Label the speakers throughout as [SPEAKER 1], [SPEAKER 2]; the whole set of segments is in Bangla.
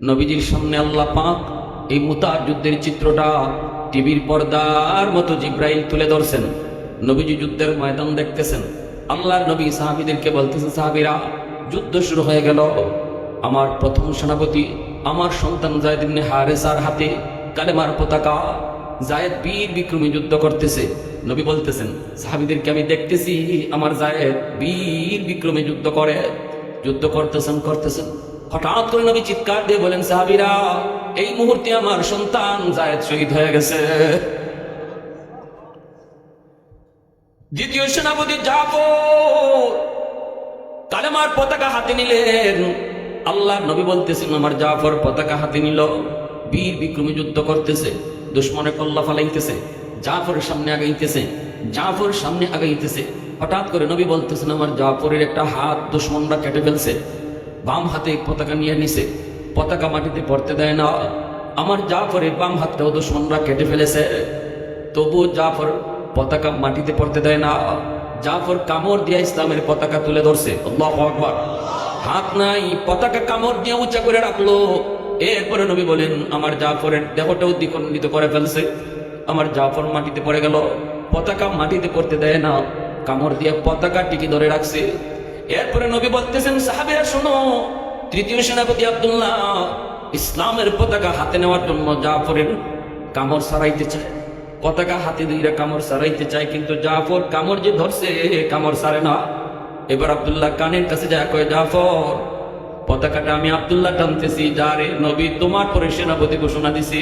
[SPEAKER 1] নবীজির সামনে আল্লাহ পাক এই মুতার যুদ্ধের চিত্রটা টিভির পর্দার মতো জিব্রাইল তুলে ধরছেন। নবীজি যুদ্ধের ময়দান দেখতেছেন। আল্লাহর নবী সাহাবিদেরকে বলতেছেন, সাহাবিরা, যুদ্ধ শুরু হয়ে গেল। আমার প্রথম সেনাপতি, আমার সন্তান জায়দ ইবনে হারেসার হাতে কালেমার পতাকা, জায়েদ বীর বিক্রমী যুদ্ধ করতেছে। নবী বলতেছেন, সাহাবিদেরকে আমি দেখতেছি, আমার জায়েদ বীর বিক্রমী যুদ্ধ করে। যুদ্ধ করতেছেন করতেছেন। হঠাৎ করে নবী চিৎকার দিয়ে বলেন, সাহাবিরা, এই মুহূর্তে আমার সন্তান জায়েদ শহীদ হয়ে গেছে। দ্বিতীয় সেনাপতি জাফর কালেমার পতাকা হাতে নিলেন। আল্লাহ নবী বলতেছেন, আমার জাফর পতাকা হাতে নিল, বীর বিক্রমী যুদ্ধ করতেছে দুশ্মনে কল্লা ফালাইতেছে, জাফরের সামনে আগাইতেছে, জাফর সামনে আগাইতেছে। হঠাৎ করে নবী বলতেছেন, আমার জাফরের একটা হাত দুশ্মনরা কেটে ফেলছে বাম হাতে পতাকা নিয়ে নিছে। পতাকা মাটিতে পড়তে দেয় না। আমার জাফরের বাম হাতটাও দুশ্মনরা কেটে ফেলেছে। তবু জাফর পতাকা মাটিতে পড়তে দেয় না। জাফর কামড় দিয়ে ইসলামের পতাকা তুলে ধরছে। আকবার। হাত নাই, পতাকা কামড় দিয়ে উঁচা করে রাখল। এরপরে নবী বলেন, আমার জাফরের দেহটাও দ্বিখণ্ডিত করে ফেলছে। আমার জাফর মাটিতে পড়ে গেল। পতাকা মাটিতে পড়তে দেয় না। কামড় দিয়ে পতাকা টিকি ধরে রাখছে। এরপরে নবী বলতেছেন, সাহাবিরা শোনো, তৃতীয় সেনাপতি আব্দুল্লাহ ইসলামের পতাকা হাতে নেওয়ার জন্য জাফরের কামড় সারাইতে চায়। পতাকা হাতে দুইরা কামড় সারাইতে চায়, কিন্তু জাফর কামড় যে ধরছে, কামড় সারে না। এবার আব্দুল্লাহ কানের কাছে যা কয়ে, জাফর, পতাকাটা আমি আব্দুল্লাহ টানতেছি, যারে নবী তোমার পরে সেনাপতি ঘোষণা দিছি।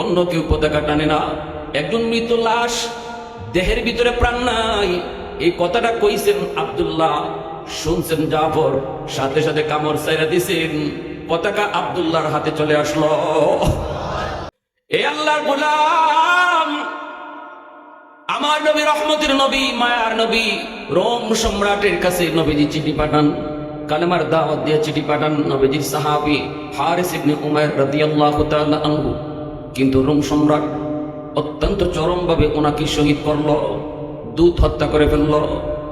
[SPEAKER 1] অন্য কেউ পতাকা টানে না। একজন মৃত লাশ, দেহের ভিতরে প্রাণ নাই। এই কথাটা কইছেন আব্দুল্লাহ। শুনছেন জাফর, সাথে সাথে কামড় সাইরা দিছেন। পতাকা আব্দুল্লাহর হাতে চলে আসলো। এ আল্লাহর গোলাম, আমার নবী রহমতের নবী, মায়ার নবী, রোম সম্রাটের কাছে নবীজি চিঠি পাঠান, কালেমার দাওয়াত দিয়ে চিঠি পাঠান নবীজির সাহাবি হারিস ইবনে উমার রাদিয়াল্লাহু তাআলা আনহু। কিন্তু রোম সম্রাট অত্যন্ত চরমভাবে ওনাকে শহীদ করল দুধ হত্যা করে ফেলল।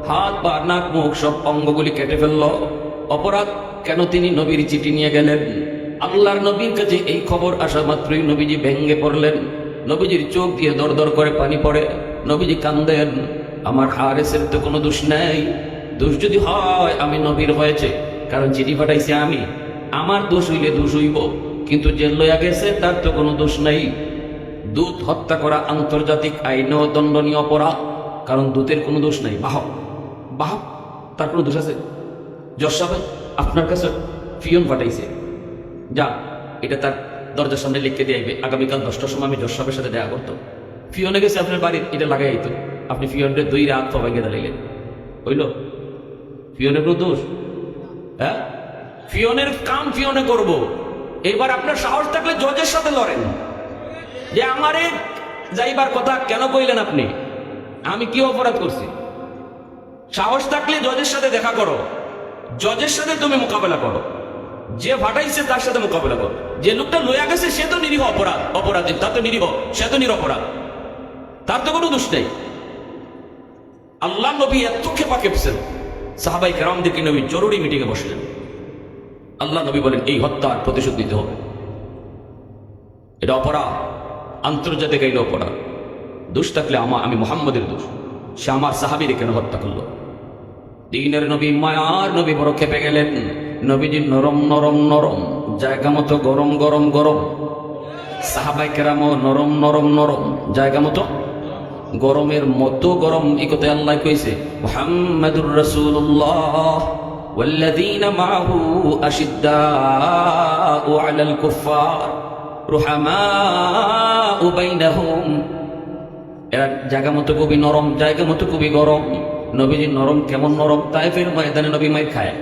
[SPEAKER 1] হাত পা নাক, মুখ সব অঙ্গগুলি কেটে ফেলল। অপরাধ কেন তিনি নবীর চিঠি নিয়ে গেলেন? আল্লাহর নবীর কাছে এই খবর আসা মাত্রই নবীজি ভেঙ্গে পড়লেন। নবীজির চোখ দিয়ে দর দর করে পানি পড়ে। নবীজি কান্দেন, আমার হারেসের তো কোনো দোষ নেই। দোষ যদি হয়, আমি নবীর হয়েছে। কারণ চিঠি পাঠাইছি আমি। আমার দোষ হইলে দোষ হইব। কিন্তু যে লইয়া গেছে, তার তো কোনো দোষ নেই। দুধ হত্যা করা আন্তর্জাতিক আইনেও দণ্ডনীয় অপরাধ। কারণ দুধের কোনো দোষ নেই। বাহ বাহ তার কোনো দোষ আছে? যশ সাহেব, আপনার কাছে ফিয়ন পাঠাইছে। যা, এটা তার দরজার সামনে লিখতে দিয়ে আগামীকাল দশটার সময় আমি যশ সাহেবের সাথে দেখা করতো। ফিয়নে গেছে আপনার বাড়ির, এটা লাগাই আইতো। আপনি ফিয়নরে দুই রাত সবাই গিয়ে দাঁড়াইলেন হইল? ফিয়নের কোনো দোষ? হ্যাঁ? ফিয়নের কাম ফিয়নে করব। এবার আপনার সাহস থাকলে জজের সাথে লড়েন। যে আমারে যাইবার কথা কেন কইলেন আপনি? আমি কি অপরাধ করছি? সাহস থাকলে জজের সাথে দেখা করো। জজের সাথে তুমি মোকাবেলা করো। যে ফাটাইছে তার সাথে মোকাবেলা করো। যে লোকটা লইয়া গেছে, সে তো নিরীহ অপরাধ, অপরাধী। তার তো নিরীহ, সে তো নিরপরাধ। তার তো কোনো দোষ নেই। আল্লাহ নবী এত খেপা খেপছেন। সাহাবাই কেরামদেরকে নবী জরুরি মিটিংয়ে বসলেন। আল্লাহ নবী বলেন, এই হত্যার প্রতিশোধ দিতে হবে। এটা অপরাধ, আন্তর্জাতিক আইন অপরাধ। দোষ থাকলে আমার আমি মোহাম্মদের দোষ। সে আমার সাহাবিরে কেন হত্যা করল? দিনের নবী মায়ার নবী বড় খেপে গেলেন নবীজি নরম নরম নরম জায়গা মতো গরম গরম গরম সাহাবাই কেরামও নরম নরম নরম জায়গা মতো গরমের মতো গরম এই কথা আল্লাহ কইছে মুহাম্মাদুর রাসূলুল্লাহ والذين معه أشداء على الكفار رحماء بينهم এরা জায়গা মতো খুবই নরম জায়গা মতো খুবই গরম নবীজি নরম কেমন নরম? তাইফের ময়দানে নবী মাই খায়।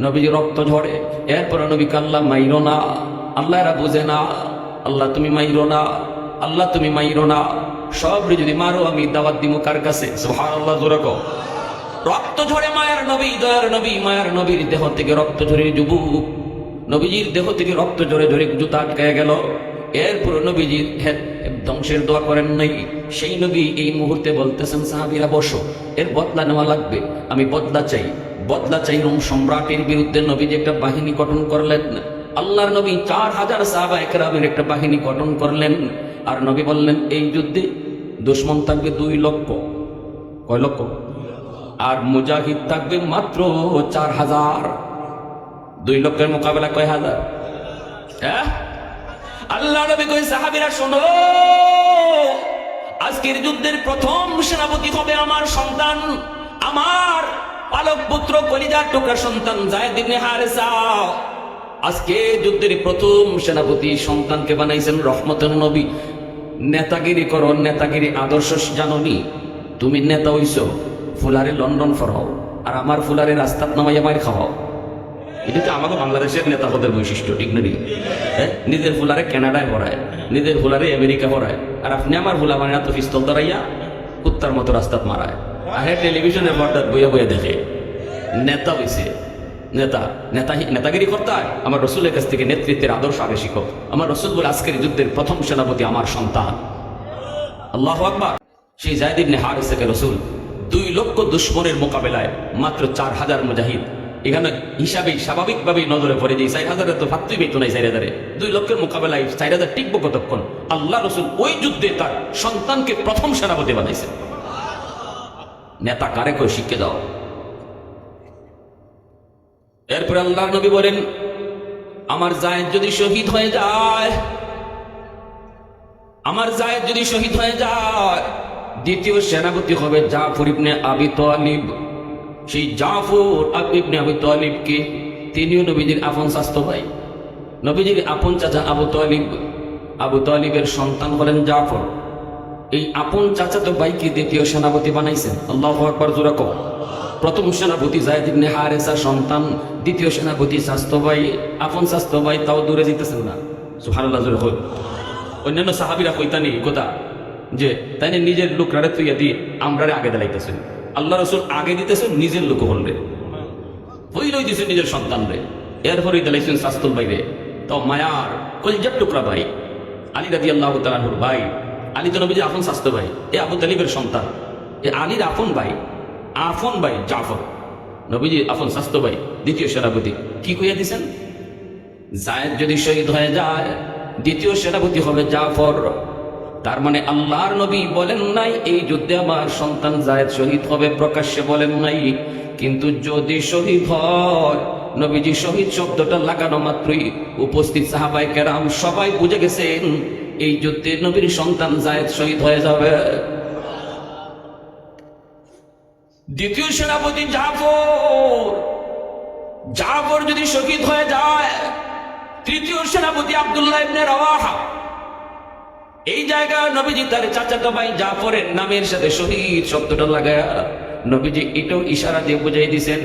[SPEAKER 1] নবীজি রক্ত ঝরে। এরপরে নবী কাল্লা মাইরো না। আল্লাহ এরা বুঝে না। আল্লাহ তুমি মাইরো না। আল্লাহ তুমি মাইরো না। সব যদি মারো, আমি দাওয়াত দিমু কার কাছে? জোরে কও। রক্ত ঝরে মায়ার নবী, দয়ার নবী, মায়ার নবীর দেহ থেকে রক্ত ঝরে যুবক। নবীজির দেহ থেকে রক্ত ঝরে ঝরে জুতা আটকায় গেল। এরপর নবীজির ধ্বংসের দোয়া করেন নাই। সেই নবী এই মুহূর্তে বলতেছেন, সাহাবিরা, বসো। এর বদলা নেওয়া লাগবে। আমি বদলা চাই। বদলা চাই রোম সম্রাটের বিরুদ্ধে নবী যে একটা বাহিনী গঠন করলেন। আল্লাহর নবী চার হাজার সাহাবা একরামের একটা বাহিনী গঠন করলেন। আর নবী বললেন, এই যুদ্ধে দুশ্মন থাকবে দুই লক্ষ। কয় লক্ষ? আর মুজাহিদ থাকবে মাত্র চার হাজার। দুই লক্ষের মোকাবেলা কয় হাজার? হ্যাঁ? আল্লাহ নবী কই, সাহাবীরা, শোনো। আজকের যুদ্ধের প্রথম সেনাপতি হবে আমার সন্তান, আমার পালক পুত্র কলিজার টুকরা সন্তান জায়েদ ইবনে হারেসা। আজকে যুদ্ধের প্রথম সেনাপতি সন্তানকে বানাইছেন রহমতের নবী। নেতাগিরি করো, নেতাগিরি আদর্শ জাননি। তুমি নেতা হইছো, ফুলারে লন্ডন ফরাও, আর আমার ফুলারে রাস্তাত নামাইয়া মার খাওয়াও। এটা তো আমাকে বাংলাদেশের নেতা পদের বৈশিষ্ট্য, ঠিক না হ্যাঁ? নিজের ফুলারে কানাডায় পড়ায় নিজের ফুলারে আমেরিকা পড়ায় আর আপনি আমার ফুলা মানে তো পিস্তল দাঁড়াইয়া কুত্তার মতো রাস্তাত মারায়। আর হ্যাঁ টেলিভিশনের পর্দাত বইয়া বইয়া দেখে। নেতা হইছে, নেতা নেতা নেতাগিরি করতে হয়। আমার রসুলের কাছ থেকে নেতৃত্বের আদর্শ আগে শিখো আমার রসুল বলে আজকের যুদ্ধের প্রথম সেনাপতি আমার সন্তান। আল্লাহ আকবার। সেই জায়দ ইবনে হারিসাকে রসুল দুই লক্ষ দুশ্মনের মোকাবেলায় মাত্র চার হাজার মুজাহিদ এখানে হিসাবে স্বাভাবিকভাবেই নজরে পড়ে যে চার হাজারে তো ভাবতেই পেত নাই চার হাজারে। দুই লক্ষের মোকাবেলায় চার হাজার টিকবো কতক্ষণ? আল্লাহ রসুল ওই যুদ্ধে তার সন্তানকে প্রথম সেনাপতি বানাইছে নেতা কারে কই শিখে দাও। এরপরে আল্লাহ নবী বলেন, আমার জায়েদ যদি শহীদ হয়ে যায়, আমার জায়েদ যদি শহীদ হয়ে যায়, দ্বিতীয় সেনাপতি হবে জাফর ইবনে আবি তালিব। সেই জাফর ইবনে আবি তালিবকে, তিনিও নবীজির আপন স্বাস্থ্য ভাই। নবীজির আপন চাচা আবু তালিব, আবু তালিবের সন্তান হলেন জাফর। এই আপন চাচাতো ভাইকে দ্বিতীয় সেনাপতি বানাইছেন। আল্লাহ আকবর, জোরা কও। প্রথম সেনাপতি জায়দ হারেসা সন্তান, দ্বিতীয় সেনাপতি স্বাস্থ্য ভাই, আপন স্বাস্থ্য ভাই, তাও দূরে যেতেছেন না। সুবহানাল্লাহ, জোরে হই অন্যান্য সাহাবিরা কইতানি কথা যে তাই নিজের লোক রাড়ে তুইয়া দিয়ে আমরারে আগে দাঁড়াইতেছেন। আল্লাহ রসুল আগে দিতেছেন, নিজের লোক হলরে হইলই দিছেন নিজের সন্তান রে এরপরে দাঁড়াইছেন শাস্তুল বাইরে তো মায়ার কলজার টুকরা ভাই, আলী রাজি আল্লাহ তালাহুর ভাই, আলী তো নবী যে আপন স্বাস্থ্য ভাই, এ আবু তালিবের সন্তান, এ আলীর আফন ভাই আফন ভাই জাফর। নবীজি আপন স্বাস্থ্য ভাই, দ্বিতীয় সেনাপতি, কি কইয়া দিছেন? জায়েদ যদি শহীদ হয়ে যায়, দ্বিতীয় সেনাপতি হবে জাফর। তার মানে আল্লাহর নবী বলেন নাই, এই যুদ্ধে আমার সন্তান জায়েদ শহীদ হবে, প্রকাশ্যে বলেন নাই। কিন্তু যদি শহীদ হয়, নবীজি শহীদ শব্দটা লাগানো মাত্রই উপস্থিত সাহাবাই কেরাম সবাই বুঝে গেছেন, এই যুদ্ধে নবীর সন্তান জায়েদ শহীদ হয়ে যাবে। দ্বিতীয় সেনাপতি জাফর জাফর যদি শহীদ হয়ে যায়, তৃতীয় সেনাপতি আব্দুল্লাহ ইবনে রাওয়াহা এই জায়গা নবীজি তার চাচাতো ভাই জাফরের নামের সাথে শহীদ শব্দটা লাগায় নবীজি এটাও ইশারা দিয়ে বুঝাই দিছেন,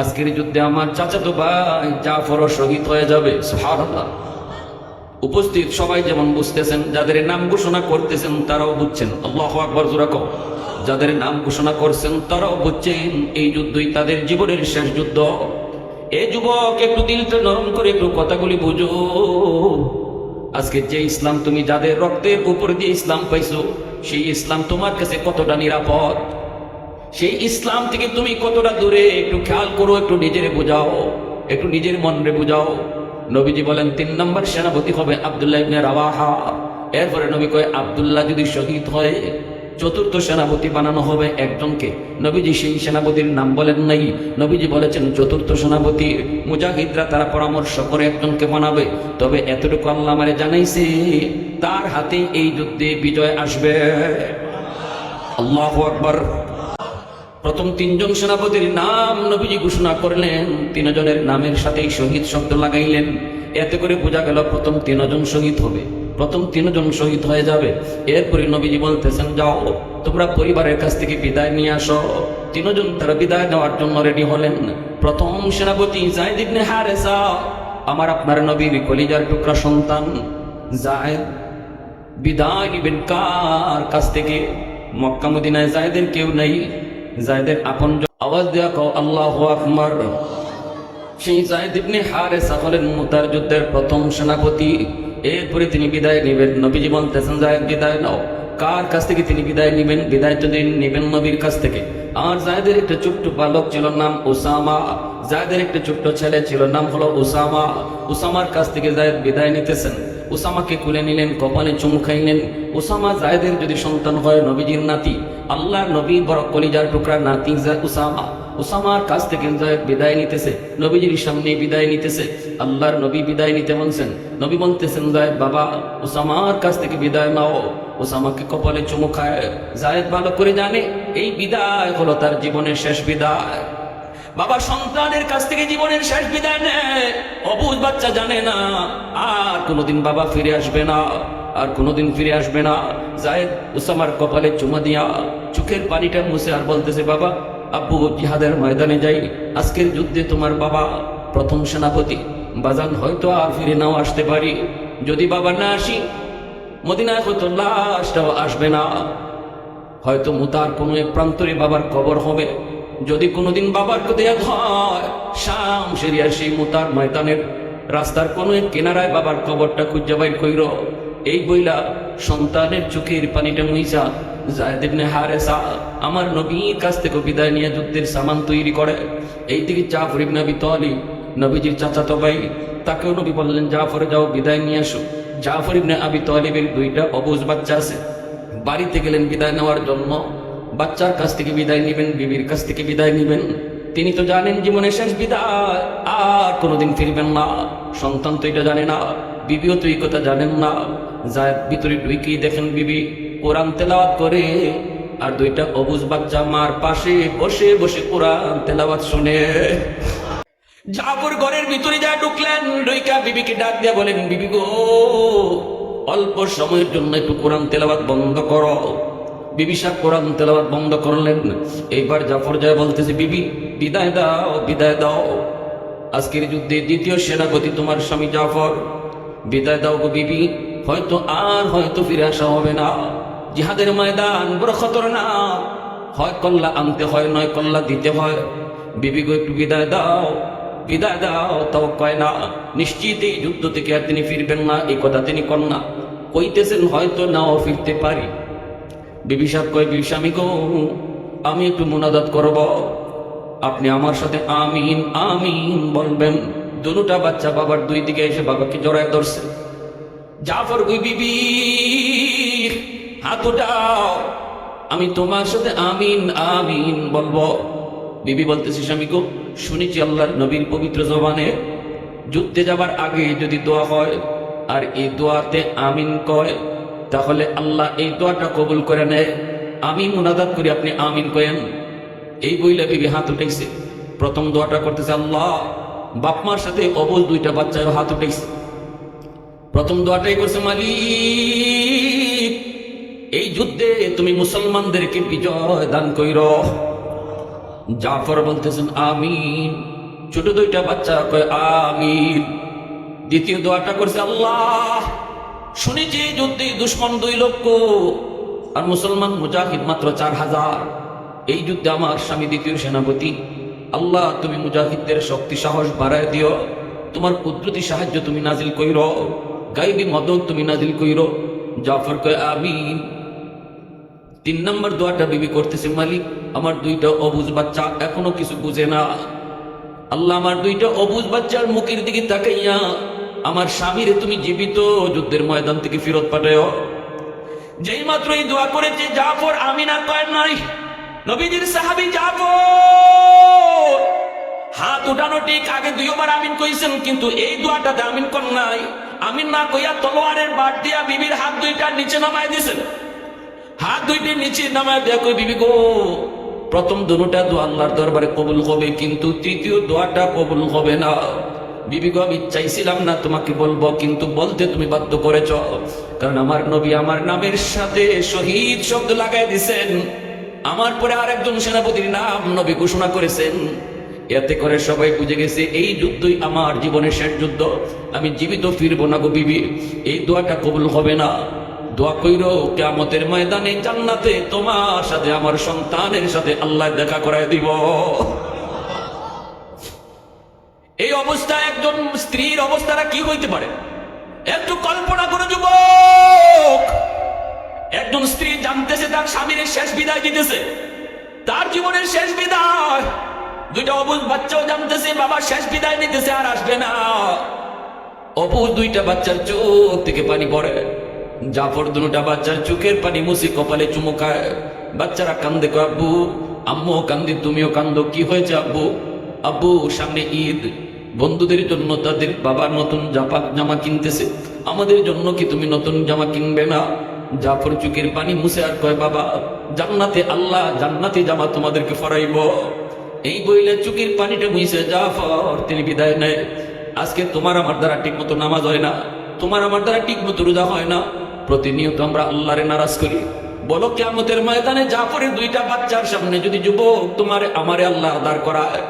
[SPEAKER 1] আজকের যুদ্ধে আমার চাচাতো ভাই জাফরও শহীদ হয়ে যাবে। উপস্থিত সবাই যেমন বুঝতেছেন, যাদের নাম ঘোষণা করতেছেন তারাও বুঝছেন। আল্লাহ আকবর জোরাক যাদের নাম ঘোষণা করছেন তারাও বুঝছেন, এই যুদ্ধই তাদের জীবনের শেষ যুদ্ধ। এ যুবক, একটু দিলটা নরম করে একটু কথাগুলি বুঝো। আজকে যে ইসলাম তুমি যাদের রক্তের উপর দিয়ে ইসলাম পাইছো, সেই ইসলাম তোমার কাছে কতটা নিরাপদ? সেই ইসলাম থেকে তুমি কতটা দূরে? একটু খেয়াল করো, একটু নিজের বোঝাও, একটু নিজের মনরে বোঝাও। নবীজি বলেন, তিন নম্বর সেনাপতি হবে আবদুল্লাহ ইবনে রাওয়াহা এরপরে নবী কয়, আবদুল্লাহ যদি শহীদ হয় চতুর্থ সেনাপতি বানানো হবে একজনকে। নবীজি সেই সেনাপতির নাম বলেন নাই। নবীজি বলেছেন, চতুর্থ সেনাপতি মুজাহিদরা তারা পরামর্শ করে একজনকে বানাবে। তবে এতটুকু আল্লাহ আমারে জানাইছে, তার হাতে এই যুদ্ধে বিজয় আসবে। আল্লাহ আকবার। প্রথম তিনজন সেনাপতির নাম নবীজি ঘোষণা করলেন। তিনজনের নামের সাথেই শহীদ শব্দ লাগাইলেন। এতে করে বোঝা গেল প্রথম তিনজন শহীদ হবে। প্রথম তিনজন শহীদ হয়ে যাবে। এরপরে নবীজি বলতেছেন, যাও, তোমরা পরিবারের কাছ থেকে বিদায় নিয়ে আসো। তিনজন তারা বিদায় নেওয়ার জন্য রেডি হলেন। প্রথম সেনাপতি জায়দ ইবনে হারেসা, আমার আপনার নবীর কলিজার টুকরা সন্তান জায়দ, বিদায় নিবেন কার কাছ থেকে? মক্কা মদিনায় জায়দের কেউ নেই। জায়দের আপন আওয়াজ দেওয়া কও, আল্লাহ আকবার। সেই জায়দ ইবনে হারেসা হলেন মুতার যুদ্ধের প্রথম সেনাপতি। এরপরে তিনি বিদায় নেবেন। নবীজি বলতেছেন জায়দ বিদায় নাও। কার কাছ থেকে তিনি বিদায় নেবেন? বিদায় তো দিন নেবেন নবীর কাছ থেকে। আর জায়দের একটা ছোট্ট বালক ছিল নাম ওসামা জায়দের একটা ছোট্ট ছেলে ছিল, নাম হলো উসামা। উসামার কাছ থেকে জায়দ বিদায় নিতেছেন। উসামাকে কুলে নিলেন, কপালে চুমু খাইলেন। উসামা জায়দের যদি সন্তান হয়, নবীজির নাতি। আল্লাহ নবী বড় কলিজার টুকরা নাতি উসামা। উসামার কাছ থেকে বিদায় নিতেছে, নবীজির সামনে বিদায় নিতেছে, আল্লাহর নবী বিদায় নিতে বলছেন, নবী বলতেছেন জায়দ বাবা, উসামার কাছ থেকে বিদায় নাও ওসামাকে কপালে চুমু খায়, জায়েদ ভালো করে জানে, এই বিদায় হলো তার জীবনের শেষ বিদায়। বাবা, সন্তানের কাছ থেকে জীবনের শেষ বিদায় নেয় অবুজ বাচ্চা জানে না, আর কোনোদিন বাবা ফিরে আসবে না, আর কোনোদিন ফিরে আসবে না। জায়েদ উসামার কপালে চুমা দিয়া চোখের পানিটা মুছে আর বলতেছে, বাবা আব্বু জিহাদের ময়দানে যাই। আজকের যুদ্ধে তোমার বাবা প্রথম সেনাপতি। বাজান হয়তো আর ফিরে নাও আসতে পারি। যদি বাবা না আসি, মদিনায় হয়তো লাশটাও আসবে না। হয়তো মুতার কোনো এক প্রান্তরে বাবার কবর হবে। যদি কোনোদিন বাবার দেয়া হয়, শাম সেরিয়া সেই মুতার ময়দানের রাস্তার কোনো এক কিনারায় বাবার কবরটা খুঁজে বাইর কইর। এই বইলা সন্তানের চোখের পানিটা মুইসা জায়দিবনে হারেসা আমার নবীর কাছ থেকে বিদায় নিয়ে যুদ্ধের সামান তৈরি করে। এই দিকে জাফর ইবনে আবি তালিব, নবীজির চাচাতো ভাই, তাকেও নবী বললেন, জাফরে যাও, বিদায় নিয়ে আসো। জাফর ইবনে আবি তালিবের দুইটা অবুজ বাচ্চা আছে। বাড়িতে গেলেন বিদায় নেওয়ার জন্য। বাচ্চার কাছ থেকে বিদায় নেবেন, বিবির কাছ থেকে বিদায় নেবেন। তিনি তো জানেন জীবনে শেষ বিদায়, আর কোনোদিন ফিরবেন না। সন্তান তো এটা জানে না, বিবিও তো এই কথা জানেন না। যায় ভিতরে ঢুকেই দেখেন বিবি। কোরআন তেলাওয়াত করে, আর দুইটা অবুজ বাচ্চা মার পাশে বসে বসে কোরআন তেলাওয়াত শুনে। জাফর ঘরের ভিতরে যা ঢুকলেন ডইকা বিবিকে ডাক দিয়া বলেন, বিবি গো, অল্প সময়ের জন্য একটু কোরআন তেলাবাদ বন্ধ করো। বিবি সাহেব কোরআন তেলাবাদ বন্ধ করলেন। এইবার জাফর যায় বলতেছে, বিবি, বিদায় দাও বিদায় দাও। আজকের যুদ্ধে দ্বিতীয় সেনাপতি তোমার স্বামী জাফর। বিদায় দাও গো বিবি, হয়তো আর হয়তো ফিরে আসা হবে না। জিহাদের ময়দান, বড় খতরনাক। হয় কল্লা আনতে হয়, নয় কল্লা দিতে হয়। বিবি গো একটু বিদায় দাও বিদায় দাও, তাও কয় না। নিশ্চিত এই যুদ্ধ থেকে আর তিনি ফিরবেন না, এই কথা তিনি কন না। কইতেছেন, হয়তো নাও ফিরতে পারি। বিবি সাহেব কয়, বিবি স্বামী গো, আমি একটু মোনাজাত করব। আপনি আমার সাথে আমিন আমিন বলবেন। দুটা বাচ্চা বাবার দুই দিকে এসে বাবাকে জড়ায় ধরছে। জাফর গুই বিবি হাত উঠাও। আমি তোমার সাথে আমিন আমিন বলব। বিবি বলতেছি গো শুনেছি আল্লাহর নবীর পবিত্র জবানে, যুদ্ধে যাবার আগে যদি দোয়া হয় আর এই দোয়াতে আমিন কয়, তাহলে আল্লাহ এই দোয়াটা কবুল করে নেয়। আমি মুনাদাত করি, আপনি আমিন কয়েন এই বইলে বিবি হাত উঠেছে প্রথম দোয়াটা করতেছে, আল্লাহ বাপমার সাথে অবল দুইটা বাচ্চার হাত উঠেছে প্রথম দোয়াটাই করছে, মালিক এই যুদ্ধে তুমি মুসলমানদেরকে বিজয় দান কইর। জাফর বলতেছেন, আমিন। ছোট দুইটা বাচ্চা কয়, আমিন। দ্বিতীয় দোয়াটা করছে আল্লাহ। শুনেছি যুদ্ধে দুশ্মন দুই লক্ষ, আর মুসলমান মুজাহিদ মাত্র চার হাজার। এই যুদ্ধে আমার স্বামী দ্বিতীয় সেনাপতি। আল্লাহ, তুমি মুজাহিদদের শক্তি, সাহস বাড়ায় দিও। তোমার কুদরতি সাহায্য তুমি নাজিল কইর। গাইবি মদত তুমি নাজিল কইর। জাফর কয়, আমিন। তিন নম্বর দোয়াটা বিবি করতেছে, মালিক, আমার দুইটা অবুজ বাচ্চা এখনও কিছু বুঝে না। আল্লাহ আমার দুইটা অবুজ বাচ্চার মুখের দিকে তাকাইয়া, আমার স্বামীরে তুমি জীবিত যুদ্ধের ময়দান থেকে ফেরত পাঠাও যেই মাত্র এই দোয়া করেছে, জাফর, আমিনা কয় নাই? নবীজির সাহাবী জাফর! হাত উঠানো ঠিক, আগে দুইবার আমিন কইছেন, কিন্তু এই দোয়াটাতে আমিন কর নাই। আমিন না কইয়া তলোয়ারের বাট দিয়া বিবির হাত দুইটা নিচে নামায় দিছেন। হাত দুইটি নিচে নামায় দেখো বিবি গো? প্রথম দুটা দোয়া আল্লাহর দরবারে কবুল হবে, কিন্তু তৃতীয় দোয়াটা কবুল হবে না। বিবি গো, আমি চাইছিলাম না তোমাকে বলব, কিন্তু বলতে তুমি বাধ্য করেছ। কারণ আমার নবী আমার নামের সাথে শহীদ শব্দ লাগাই দিছেন। আমার পরে আরেকজন সেনাপতির নাম নবী ঘোষণা করেছেন। এতে করে সবাই বুঝে গেছে, এই যুদ্ধই আমার জীবনের শেষ যুদ্ধ। আমি জীবিত ফিরবো না গো বিবি। এই দোয়াটা কবুল হবে না। দোয়া কইর কেমতের ময়দানে জান্নাতে তোমার সাথে, আমার সন্তানের সাথে আল্লাহ দেখা করায় দিব। এই অবস্থা একজন স্ত্রীর অবস্থাটা কি হইতে পারে? একটু কল্পনা করে, যুবক! একজন স্ত্রী জানতেছে তার স্বামীর শেষ বিদায় দিতেছে। তার জীবনের শেষ বিদায়। দুইটা অবুজ বাচ্চাও জানতেছে, বাবা শেষ বিদায় নিতেছে আর আসবে না। অবুজ দুইটা বাচ্চার চোখ থেকে পানি পড়ে। জাফর দুটা বাচ্চার চোখের পানি মুসি কপালে চুমুকায় বাচ্চারা কান্দে আব্বু, আম্মু কান্দি, তুমিও কান্দো, কি হয়েছে, আব্বু? আব্বু, সামনে ঈদ। বন্ধুদের জন্য তাদের বাবা নতুন জাপা জামা কিনতেছে। আমাদের জন্য কি তুমি নতুন জামা কিনবে না? জাফর চুকের পানি মুছে আর কয়, বাবা, জান্নাতে আল্লাহ জান্নাতে জামা তোমাদেরকে ফরাইব এই বইলে চুকির পানিটা মুইছে জাফর, তিনি বিদায় নেয়। আজকে তোমার আমার দ্বারা ঠিক মতো নামাজ হয় না। তোমার আমার দ্বারা ঠিক মতো রোজা হয় না। প্রতিনিয়ত আমরা আল্লাহরে নারাজ করি। বলো কেমতের ময়দানে যা জাফরের দুইটা বাচ্চার সামনে যদি যুবক তোমার, আমারে আল্লাহ দাঁড় করায়।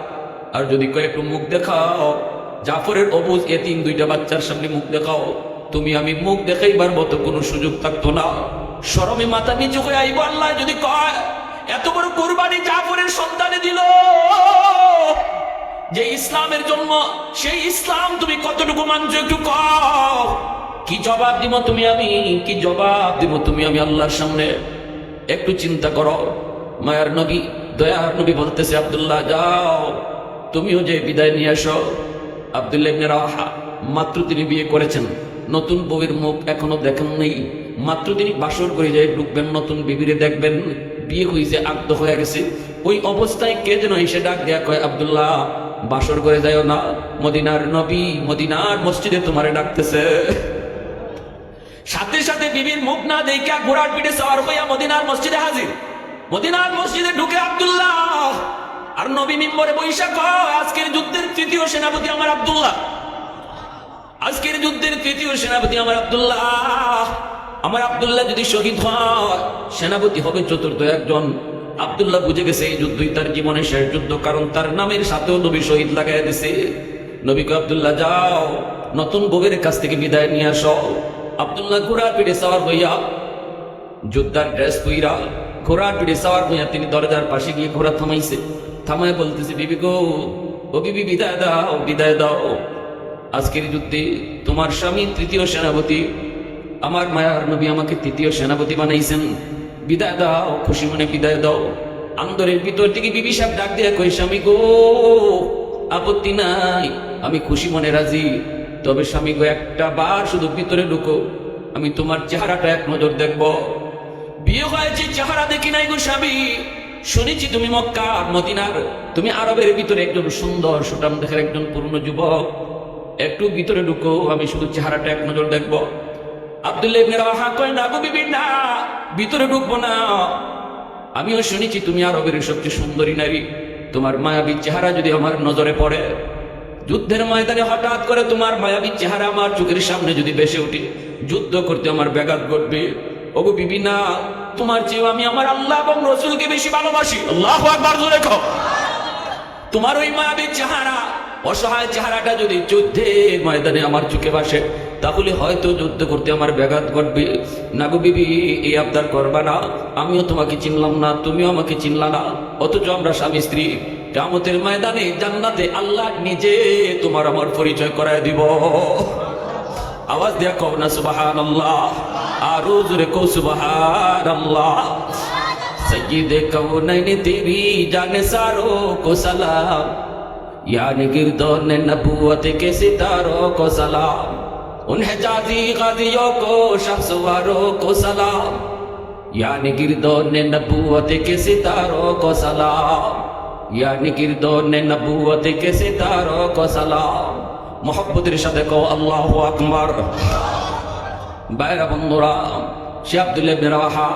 [SPEAKER 1] আর যদি কয়, একটু মুখ দেখাও। জাফরের অবুজ এতিম দুইটা বাচ্চার সামনে মুখ দেখাও। তুমি আমি মুখ দেখাইবার মতো কোনো সুযোগ থাকতো না। সরমে মাথা নিচু হয়ে আইব আল্লাহ যদি কয়। এত বড় কোরবানি জাফরের সন্তানে দিল। যে ইসলামের জন্ম, সেই ইসলাম তুমি কতটুকু মানছো একটু কও। কি জবাব দিব তুমি আমি? কি জবাব দিব তুমি আমি আল্লাহর সামনে? একটু চিন্তা করো। মায়ার নবী, দয়ার নবী বলতেছে, আব্দুল্লাহ, যাও। তুমিও যে বিদায় নিয়ে আসো আব্দুল্লাহ মাত্র তিনি বিয়ে করেছেন। নতুন বউয়ের মুখ এখনও দেখেন নেই। মাত্র তিনি বাসর করে যায় ঢুকবেন, নতুন বিবিরে দেখবেন। বিয়ে হয়েছে আগ্ধ হয়ে গেছে। ওই অবস্থায় কে যেন এসে ডাক দেয়া কয়, আবদুল্লাহ, বাসর করে যায় না। মদিনার নবী, মদিনার মসজিদে তোমারে ডাকতেছে। সাথে সাথে বিবির মুখ না দেখা ঘোড়ার পিঠে সওয়ার হইয়া মদিনার মসজিদে হাজির। মদিনার মসজিদে ঢুকে আবদুল্লাহ। আর নবী মিম্বরে বৈশাখ আজকের যুদ্ধের তৃতীয় সেনাপতি আমার আব্দুল্লাহ। আজকের যুদ্ধের তৃতীয় সেনাপতি আমার আব্দুল্লাহ। আমার আব্দুল্লাহ যদি শহীদ হয়, সেনাপতি হবে চতুর্থ একজন। আব্দুল্লাহ বুঝে গেছে, এই যুদ্ধই তার জীবনের শেষ যুদ্ধ, কারণ তার নামের সাথেও নবী শহীদ লাগাই দিছে। নবীকে আব্দুল্লাহ, যাও, নতুন বউয়ের কাছ থেকে বিদায় নিয়ে আসো। আব্দুল্লাহ ঘোড়ার পিঠে সাওয়ার হইয়া যোদ্ধার ড্রেস পইরা ঘোড়ার পিঠে সাওয়ার হইয়া তিনি দরজার পাশে গিয়ে ঘোড়া থামাইছে। থামায় বলতেছে, বিবি গো, ও বিবি, বিদায় দাও বিদায় দাও। আজকের যুদ্ধে তোমার স্বামী তৃতীয় সেনাপতি, আমার মায়ার নবী আমাকে তৃতীয় সেনাপতি বানাইছেন। বিদায় দাও, খুশি মনে বিদায় দাও। আন্দরের ভিতর থেকে বিবি সাহেব ডাক দিয়া কই স্বামী গো, আপত্তি নাই, আমি খুশি মনে রাজি। তবে স্বামী গো, একটা বার শুধু ভিতরে ঢুকো। আমি তোমার চেহারাটা এক নজর দেখব। বিয়ে হয়েছে, চেহারা দেখি নাই গো স্বামী। শুনেছি তুমি মক্কা মদিনার। তুমি আরবের ভিতরে একজন সুন্দর সুটাম দেখার একজন পূর্ণ যুবক। একটু ভিতরে ঢুকো, আমি শুধু চেহারাটা এক নজর দেখব। আব্দুল্লাহ কয়, না গো না, ভিতরে ঢুকবো না। আমিও শুনেছি তুমি আরবের সবচেয়ে সুন্দরী নারী। তোমার মায়াবী চেহারা যদি আমার নজরে পড়ে যুদ্ধের ময়দানে হঠাৎ করে তোমার মায়াবী চেহারা আমার চোখের সামনে যদি বেসে উঠে যুদ্ধ করতে আমার ব্যাঘাত ঘটবে। ওগো বিবি, না, তোমার চেয়েও আমি আমার আল্লাহ এবং রসুলকে বেশি ভালোবাসি। আল্লাহ একবার কও। তোমার ওই মায়াবী চেহারা, অসহায় চেহারাটা যদি যুদ্ধের ময়দানে আমার চোখে বাসে তাহলে হয়তো যুদ্ধ করতে আমার ব্যাঘাত ঘটবে। না গো বিবি, এই আবদার করবা না। আমিও তোমাকে চিনলাম না, তুমিও আমাকে চিনলা না। অথচ আমরা স্বামী স্ত্রী। কামতের ময়দানে জান্নাতে আল্লাহ নিজে তোমার আমার পরিচয় করায় দিব। আওয়াজ দেয়া কব না সুবাহান আল্লাহ আর জোরে কৌ সুবাহান আল্লাহ সৈয়দে কৌ নৈনি দেবী জানে সারো কো সালাম। ইয়ান গিরদন নবুয়ত কে সিতারো কো সালাম। উনহে জাজি গাজিও কো শাহসওয়ারো কো সালাম। ইয়ান গিরদন নবুয়ত কে সিতারো কো সালাম। ইয়ানি কিরদনে নবুয়তে কেসে তারক সালাম। মোহাম্মদের সাথে কো আল্লাহ আকবর। বাইরা বন্ধুরা, সে আবদুল্লাহ রাহা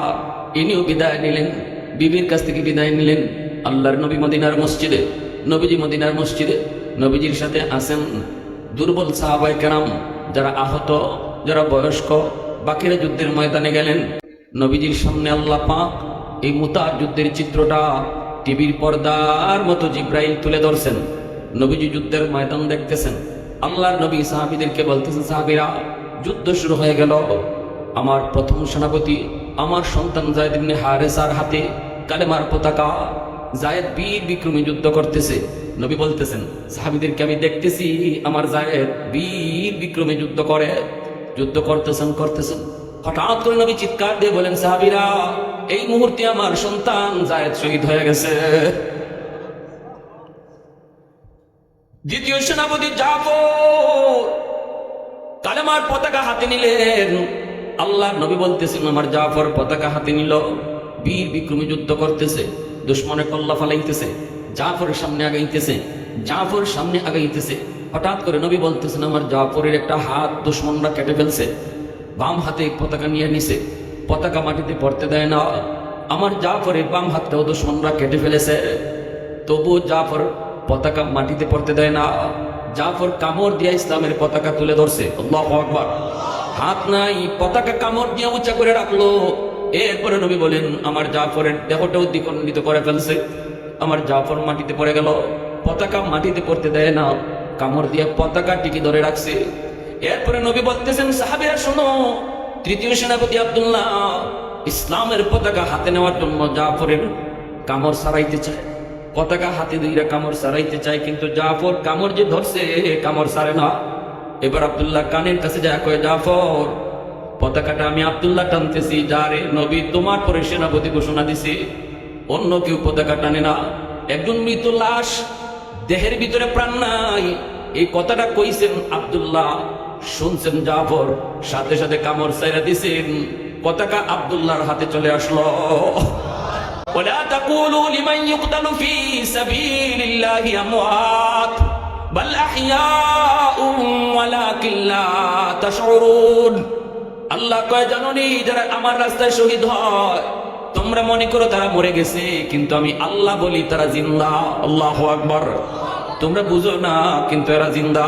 [SPEAKER 1] ইনিও বিদায় নিলেন, বিবির কাছ থেকে বিদায় নিলেন আল্লাহর নবী মদিনার মসজিদে, নবীজি মদিনার মসজিদে। নবীজির সাথে আসেন দুর্বল সাহাবায় কেরাম, যারা আহত, যারা বয়স্ক, বাকিরা যুদ্ধের ময়দানে গেলেন। নবীজির সামনে আল্লাহ পাক এই মুতার যুদ্ধের চিত্রটা টিভির পর্দার মতো জিব্রাইল তুলে ধরছেন। নবীজি যুদ্ধের ময়দান দেখতেছেন। আল্লাহর নবী সাহাবিদেরকে বলতেছেন, সাহাবিরা, যুদ্ধ শুরু হয়ে গেল। আমার প্রথম সেনাপতি, আমার সন্তান জায়দ হারেসার হাতে কালেমার পতাকা, জায়েদ বীর বিক্রমী যুদ্ধ করতেছে। নবী বলতেছেন, সাহাবিদেরকে আমি দেখতেছি, আমার জায়েদ বীর বিক্রমী যুদ্ধ করে। যুদ্ধ করতেছেন করতেছেন। হঠাৎ করে নবী চিৎকার দিয়ে বলেন, সাহাবিরা এই মুহূর্তে আমার সন্তান জায়েদ শহীদ হয়ে গেছে। দ্বিতীয় সেনাপতি জাফর কালেমার পতাকা হাতে নিলেন। আল্লাহ নবী বলতেছেন, আমার জাফর পতাকা হাতে নিল। বীর বিক্রমী যুদ্ধ করতেছে দুশ্মনের কল্লা ফালাইতেছে, জাফরের সামনে আগাইতেছে জাফর সামনে আগাইতেছে। হঠাৎ করে নবী বলতেছেন, আমার জাফরের একটা হাত দুশ্মনরা কেটে ফেলছে, বাম হাতে পতাকা নিয়ে নিছে। পতাকা মাটিতে পড়তে দেয় না। আমার জাফরের বাম হাতটাও দুশ্মনরা কেটে ফেলেছে। তবু জাফর পতাকা মাটিতে পড়তে দেয় না। জাফর কামড় দিয়া ইসলামের পতাকা তুলে ধরছে। হাত নাই, পতাকা কামড় দিয়ে উঁচা করে রাখল। এরপরে নবী বলেন, আমার জাফরের দেহটাও দ্বিখণ্ডিত করে ফেলছে। আমার জাফর মাটিতে পড়ে গেল। পতাকা মাটিতে পড়তে দেয় না। কামড় দিয়ে পতাকা টিকে ধরে রাখছে। এরপরে নবী বলতেছেন, সাহাবিরা শোনো তৃতীয় সেনাপতি আবদুল্লাহ ইসলামের পতাকা হাতে নেওয়ার জন্য জাফরের কামড় সারাইতে চায়। পতাকা হাতে দুইরা কামড় সারাইতে চায়, কিন্তু জাফর কামড় যে ধরছে কামড় সারে না। এবার আব্দুল্লাহ কানের কাছে যা কয়ে, জাফর, পতাকাটা আমি আব্দুল্লাহ টানতেছি যারে নবী তোমার পরে সেনাপতি ঘোষণা দিছি। অন্য কেউ পতাকা টানে না। একজন মৃত লাশ, দেহের ভিতরে প্রাণ নাই। এই কথাটা কইছেন আব্দুল্লাহ। শুনছেন জাফর সাথে সাথে কামড় সাইরা দিছেন পতাকা আব্দুল্লাহর হাতে চলে আসলো ولا تقولوا لمن يقتل في سبيل الله أموات بل أحياء ولكن لا تشعرون আল্লাহ কয় জাননি যারা আমার রাস্তায় শহীদ হয় তোমরা মনে করো তারা মরে গেছে কিন্তু আমি আল্লাহ বলি তারা জিন্দা আল্লাহ আকবর তোমরা বুঝো না কিন্তু এরা জিন্দা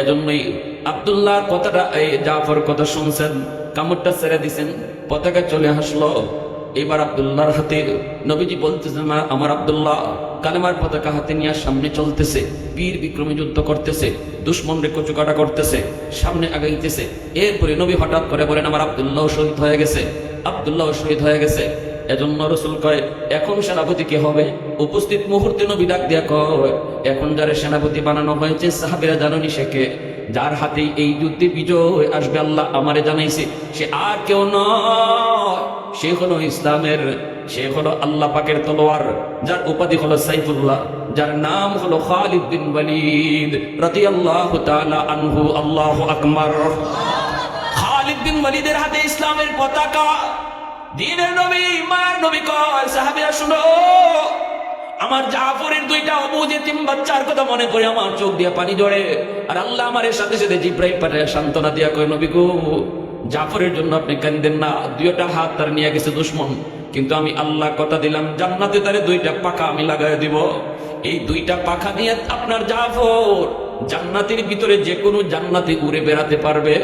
[SPEAKER 1] এজন্যই আব্দুল্লাহর কথাটা এই জাফর কথা শুনছেন কামড়টা ছেড়ে দিছেন পতাকা চলে আসলো। এবার আব্দুল্লাহর হাতে নবীজি বলতেছেন "মা, আমার আব্দুল্লাহ কালেমার পতাকা হাতে নিয়ে সামনে চলতেছে বীর বিক্রমী যুদ্ধ করতেছে দুশ্মন রে কচুকাটা করতেছে সামনে আগাইতেছে। এরপরে নবী হঠাৎ করে বলেন আমার আবদুল্লাহ শহীদ হয়ে গেছে আব্দুল্লাহ শহীদ হয়ে গেছে। এজন্য রসুল কয় এখন সেনাপতি কে হবে? উপস্থিত মুহূর্তে নবী ডাক দিয়া কয় এখন যারা সেনাপতি বানানো হয়েছে সাহাবিরা জাননি সে কে? যার হাতে এই যুদ্ধে বিজয় আসবে আল্লাহ আমারে জানাইছে, সে আর কেউ নয়। সে হলো ইসলামের, সে হলো আল্লাহ পাকের তলোয়ার, যার উপাধি হলো সাইফুল্লাহ, যার নাম হলো খালিদ বিন ওয়ালিদ, রাদিয়াল্লাহু আনহু, আল্লাহু আকবার। খালিদ বিন হাতে ইসলামের পতাকা। দিনের নবী, মায়ের নবী কয়, সাহাবীরা, শুনো। আমার জাফরের দুইটা অবুজ এতিম বাচ্চার কথা মনে করে আমার চোখ দিয়ে পানি জড়ে আর আল্লাহ আমার এর সাথে সাথে জিব্রাইল পাঠায় সান্ত্বনা দিয়া কয় নবী গো জাফরের জন্য আপনি কান্দেন না। দুইটা হাত তার নিয়ে গেছে দুশ্মন। কিন্তু আমি আল্লাহ কথা দিলাম, জান্নাতে তারে দুইটা পাখা আমি লাগাই দিব। এই দুইটা পাখা দিয়ে আপনার জাফর জান্নাতের ভিতরে যে কোনো জান্নাতে উড়ে বেড়াতে পারবে।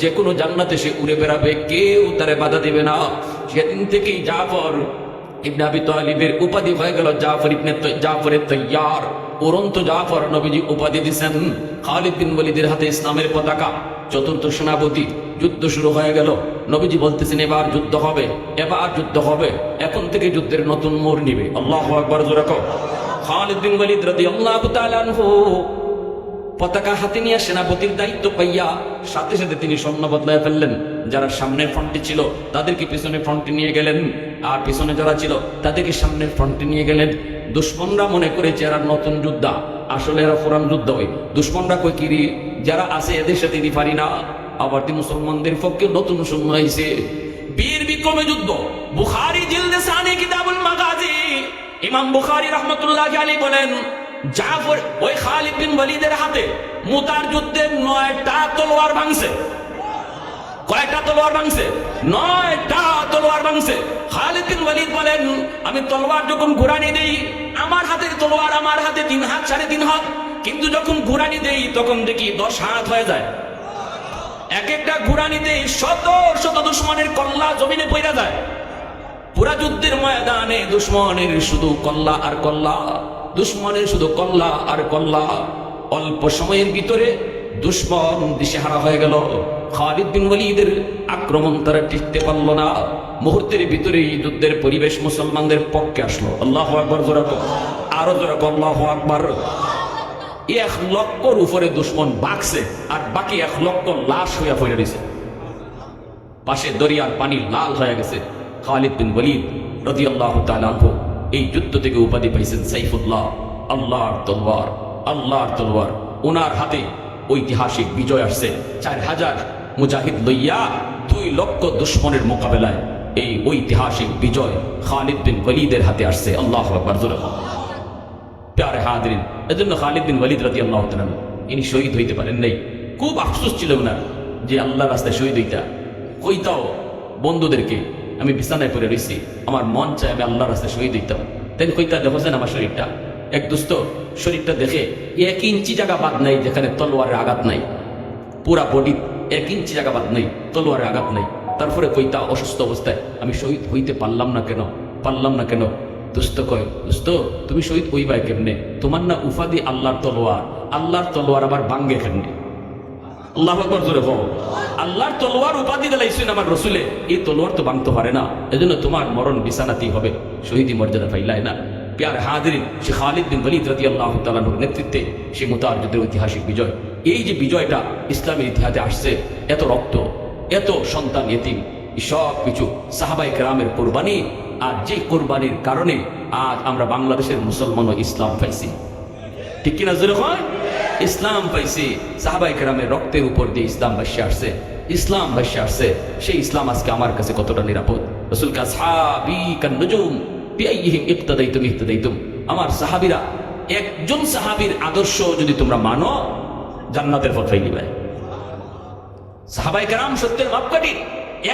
[SPEAKER 1] যে কোনো জান্নাতে সে উড়ে বেড়াবে, কেউ তারে বাধা দিবে না। সেদিন থেকেই জাফর ইবনে আবি তালিবের উপাধি হয়ে গেল জাফর ইবনে জাফরের তৈয়ার। উড়ন্ত জাফর নবীজি উপাধি দিছেন খালিদ বিন ওয়ালিদের হাতে ইসলামের পতাকা। চতুর্থ সেনাপতি, যুদ্ধ শুরু হয়ে গেল। নবীজি বলতেছেন, এবার যুদ্ধ হবে, এবার যুদ্ধ হবে। এখন থেকে যুদ্ধের নতুন মোড় নিবে। আল্লাহু আকবার, জোরে কও। খালিদ বিন ওয়ালিদ তাআলা আনহু পতাকা হাতে নিয়ে সেনাপতির দায়িত্ব পাইয়া সাথে সাথে তিনি স্বর্ণ বদলায় ফেললেন। যারা সামনের ফ্রন্টে ছিল, তাদেরকে পিছনে ফ্রন্টে নিয়ে গেলেন। আর পিছনে যারা ছিল, তাদেরকে সামনের ফ্রন্টে নিয়ে গেলেন। দুশ্মনরা মনে করেছে এরা নতুন যোদ্ধা। আসলে এরা পুরান যুদ্ধ হয় দুশ্মনরা কই কিরি যারা আছে এদের সাথে দিতে পারি না। আবার তিনি মুসলমানদের পক্ষে নতুন শূন্য হয়েছে বীর বিক্রমে যুদ্ধ। বুখারি জিলদে সানে কিতাবুল মাগাজি। ইমাম বুখারী রহমতুল্লাহ আলী বলেন, জাফর ওই খালিদ বিন ওয়ালিদের হাতে মুতার যুদ্ধে নয়টা তলোয়ার ভাঙছে। কয়টা তলোয়ার ভাঙছে? নয়টা তলোয়ার ভাঙছে। খালিদ বিন ওয়ালিদ বলেন, আমি তলোয়ার যখন ঘুরানি দেই, আমার হাতের তলোয়ার, আমার হাতে তিন হাত, সাড়ে তিন হাত। কিন্তু যখন ঘুরানি দেই, তখন দেখি দশ হাত হয়ে যায়। এক একটা ঘুরানিতে শত শত দুশ্মনের কল্লা জমিনে পড়া যায়। পুরা যুদ্ধের ময়দানে দুশ্মনের শুধু কল্লা আর কল্লা, দুশ্মনের শুধু কল্লা আর কল্লা। অল্প সময়ের ভিতরে দুশ্মন দিশেহারা হয়ে গেল। খালিদ বিন ওয়ালিদের আক্রমণ তারা টিকতে পারল না। মুহূর্তের ভিতরেই যুদ্ধের পরিবেশ মুসলমানদের পক্ষে আসলো। আল্লাহ আকবর জোরা আরও জোরা কর, আল্লাহ আকবর। এক লক্ষর উপরে দুশ্মন বাকছে আর বাকি এক লক্ষ লাশ হইয়া পড়ে রয়েছে। পাশে দরিয়ার পানি লাল হয়ে গেছে। খালিদ বিন ওয়ালিদ রাদিয়াল্লাহু তাআলা আনহু এই যুদ্ধ থেকে উপাধি পাইছেন সাইফুল্লাহ আল্লাহর তলোয়ার আল্লাহর তলোয়ার। ওনার হাতে ঐতিহাসিক বিজয় আসছে। চার হাজার মুজাহিদ লইয়া দুই লক্ষ দুশ্মনের মোকাবেলায় এই ঐতিহাসিক বিজয় খালিদ বিন ওয়ালিদের হাতে আসছে। আল্লাহ আকবার প্যারে হাদিন এজন্য খালিদ বিন ওয়ালিদ রাজি আল্লাহ ইনি শহীদ হইতে পারেন নাই। খুব আফসোস ছিল ওনার যে আল্লাহ রাস্তায় শহীদ হইতা। কইতাও বন্ধুদেরকে আমি বিছানায় পড়ে রয়েছি আমার মন চায় আমি আল্লাহ রাস্তায় শহীদ হইতাম। তেন কইতা দেখছেন আমার শরীরটা। এক দুস্থ শরীরটা দেখে এক ইঞ্চি জায়গা বাদ নাই, যেখানে তলোয়ারের আঘাত নাই। পুরা বডি এক ইঞ্চি জায়গা বাদ নেই, তলোয়ারের আঘাত নাই। তারপরে কইতা অসুস্থ অবস্থায় আমি শহীদ হইতে পারলাম না কেন? পারলাম না কেন? দুস্থ কয় দুস্থ তুমি শহীদ হইবাই কেমনে? তোমার না উফাদি আল্লাহর তলোয়ার। আল্লাহর তলোয়ার আবার বাঙ্গে কেমনে? আল্লাহ আকবর জোরে আল্লাহর তলোয়ার উপাধি দিলাইছেন আমার রসুলে। এই তলোয়ার তো ভাঙতে পারে না। এজন্য তোমার মরণ বিছানাতেই হবে। শহীদি মর্যাদা পাইলাই না। প্যার হাদিন সে খালিদ বিন ওয়ালিদ রাদিয়াল্লাহু তাআলার নেতৃত্বে সে মুতার যুদ্ধের ঐতিহাসিক বিজয়। এই যে বিজয়টা ইসলামের ইতিহাসে আসছে, এত রক্ত, এত সন্তান এতিম সব কিছু সাহাবাই গ্রামের কোরবানি আর যে কোরবানির কারণে আজ আমরা বাংলাদেশের মুসলমান ও ইসলাম পাইছি। ঠিক কিনা জোরে হয় ইসলাম পাইছি সাহাবাই গ্রামের রক্তের উপর দিয়ে ইসলাম ভাষ্যে আসছে। ইসলাম ভাষ্যে আসছে, সেই ইসলাম আজকে আমার কাছে কতটা নিরাপদ? রসুল আমার সাহাবীরা, একজন সাহাবীর আদর্শ যদি তোমরা মানো, জান্নাতের পথ পাইলি ভাই সাহাবাই কেরাম সত্যের মাপকাঠি,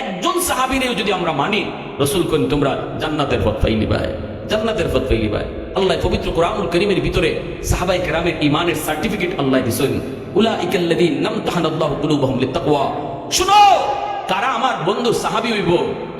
[SPEAKER 1] একজন সাহাবীরেও যদি আমরা মানি, রসুল কোন তোমরা জান্নাতের পথ পাইলি ভাই জান্নাতের পথ পাইলি ভাই আল্লাহ পবিত্র কোরআনুল করিমের ভিতরে সাহাবাই কেরামের ইমানের সার্টিফিকেট আল্লাহ দিছেন, উলাইকাল্লাযীন নামতাহানাল্লাহু কুলুবুহুম লিত্তাকওয়া। শুনো, কারা আমার বন্ধু সাহাবী হইব,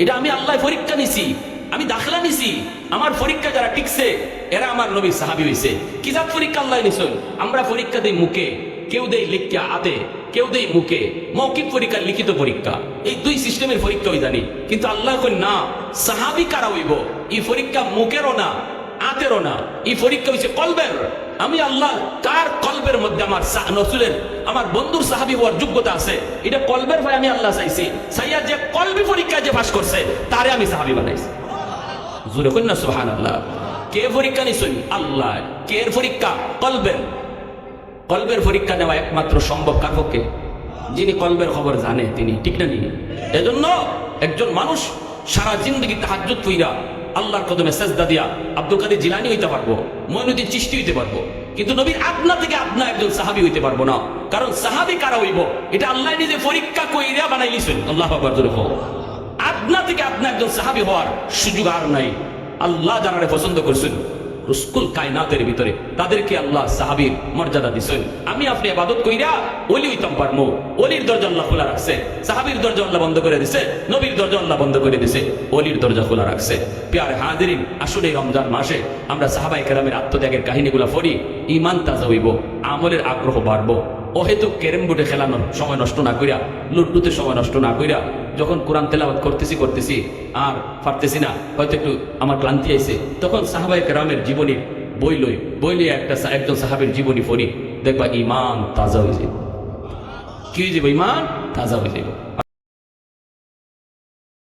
[SPEAKER 1] এটা আমি আল্লাহ পরীক্ষা নিছি। আমি দাখলা নিছি। আমার পরীক্ষা যারা টিকছে, এরা আমার নবী সাহাবি হইছে। কি জাত পরীক্ষা আল্লাহ নিছেন? আমরা পরীক্ষা দেই মুখে, কেউ দেই লিখিয়া আতে কেউ দেই মুখে। মৌখিক পরীক্ষা, লিখিত পরীক্ষা। এই দুই সিস্টেমের পরীক্ষা হই জানি। কিন্তু আল্লাহ কই না, সাহাবি কারা হইব? এই পরীক্ষা মুখেরও না আতেরও না। এই পরীক্ষা হইছে কলবের। আমি আল্লাহ, কার কলবের মধ্যে আমার নসুলের আমার বন্ধুর সাহাবি হওয়ার যোগ্যতা আছে? এটা কলবের ভাই আমি আল্লাহ চাইছি। সাইয়া যে কলবি পরীক্ষা যে পাশ করছে, তারে আমি সাহাবি বানাইছি। সুহান আল্লাহ কে পরীক্ষা আল্লাহ। কে এর পরীক্ষা? কলবের। কলবের পরীক্ষা নেওয়া একমাত্র সম্ভব কার পক্ষে? যিনি কলবের খবর জানে, তিনি ঠিক না নিয়ে এজন্য একজন মানুষ সারা জিন্দগি তাহাজ্জুদ কইরা আল্লাহর কদমে সেজদা দিয়া আব্দুল কাদের জিলানি হইতে পারব, মইনুদ্দিন চিষ্টি হইতে পারব। কিন্তু নবীর আপনা থেকে আপনা একজন সাহাবি হইতে পারব না। কারণ সাহাবী কারা হইব? এটা আল্লাহ নিজে পরীক্ষা কইরা বানাইলিছেন। আল্লাহ জোরে হোক আপনা থেকে আপনা একজন সাহাবী হওয়ার সুযোগ আর নাই। আল্লাহ যারা পছন্দ করছেন, রুস্কুল কায়নাতের ভিতরে তাদেরকে আল্লাহ সাহাবীর মর্যাদা দিছেন। আমি আপনি আবাদত কইরা ওলি হইতাম পারমু। ওলির দরজা আল্লাহ খোলা রাখছে, সাহাবীর দরজা আল্লাহ বন্ধ করে দিছে, নবীর দরজা আল্লাহ বন্ধ করে দিছে, ওলির দরজা খোলা রাখছে। প্যার হাজিরিন, আসলে রমজান মাসে আমরা সাহাবাই কেরামের আত্মত্যাগের কাহিনীগুলো পড়ি ইমান তাজা হইব, আমলের আগ্রহ বাড়বো। অহেতুক ক্যারেম বোর্ডে খেলানোর সময় নষ্ট না কইরা লুডুতে সময় নষ্ট না কইরা যখন কোরআন তেলাবাদ করতেছি করতেছি, আর পারতেছি না, হয়তো একটু আমার ক্লান্তি আইছে, তখন সাহাবাই কেরামের জীবনী বই লই বই লই একটা একজন সাহাবের জীবনী পড়ি, দেখবা ইমান তাজা হয়ে যাবে কি হয়ে যাবে ইমান তাজা হয়ে যাবে